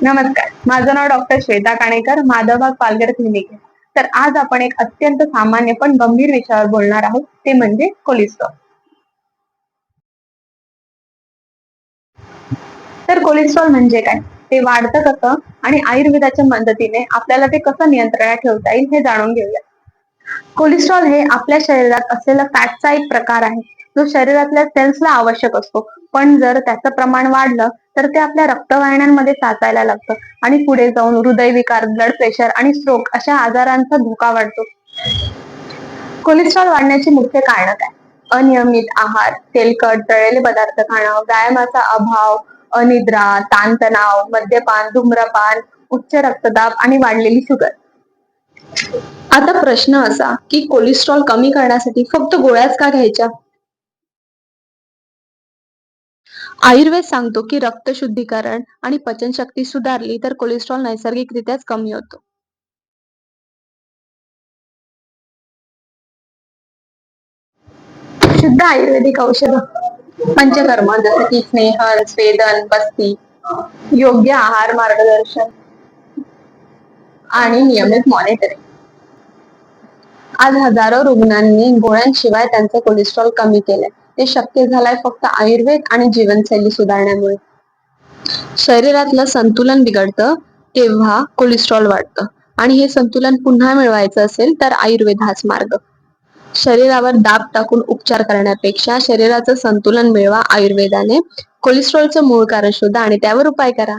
नमस्कार. माझं नाव डॉक्टर श्वेता काणेकर माधवबाग पालघर क्लिनिक आहे. तर आज आपण एक अत्यंत सामान्य पण गंभीर विषयावर बोलणार आहोत. ते म्हणजे कोलेस्ट्रॉल तर कोलेस्ट्रॉल म्हणजे काय? ते वाढतं कसं आणि आयुर्वेदाच्या मदतीने आपल्याला ते कसं नियंत्रणात ठेवता येईल हे जाणून घेऊया. कोलेस्ट्रॉल हे आपल्या शरीरात असलेला फॅटचा एक प्रकार आहे. जो शरीरातल्या सेल्सला आवश्यक असतो. पण जर त्याचं प्रमाण वाढलं तर ते आपल्या रक्तवाहिन्यांमध्ये साचायला लागतं. आणि पुढे जाऊन हृदयविकार ब्लड प्रेशर आणि स्ट्रोक अशा आजारांचा धोका वाढतो. कोलेस्ट्रॉल वाढण्याची मुख्य कारण काय? अनियमित आहार तेलकट तळलेले पदार्थ खाणं व्यायामाचा अभाव अनिद्रा ताणतणाव मद्यपान धूम्रपान उच्च रक्तदाब आणि वाढलेली शुगर. आता प्रश्न असा की कोलेस्ट्रॉल कमी करण्यासाठी फक्त गोळ्याच का घ्यायच्या? आयुर्वेद सांगतो की रक्त शुद्धीकरण आणि पचनशक्ती सुधारली तर कोलेस्ट्रॉल नैसर्गिकरित्याच कमी होतो. शुद्ध आयुर्वेदिक औषध पंचकर्म जसे की स्नेहन स्वेदन बस्ती योग्य आहार मार्गदर्शन आणि नियमित मॉनिटरिंग आज हजारो रुग्णांनी गोळ्यांशिवाय त्यांचे कोलेस्ट्रॉल कमी केले ते शक्य झालंय फक्त आयुर्वेद आणि जीवनशैली सुधारण्यामुळे. शरीरातलं संतुलन बिघडतं तेव्हा कोलेस्ट्रॉल वाढतं. आणि हे संतुलन पुन्हा मिळवायचं असेल तर आयुर्वेद हाच मार्ग. शरीरावर दाब टाकून उपचार करण्यापेक्षा शरीराचं संतुलन मिळवा आयुर्वेदाने. कोलेस्ट्रॉलचं मूळ कारण शोधा आणि त्यावर उपाय करा.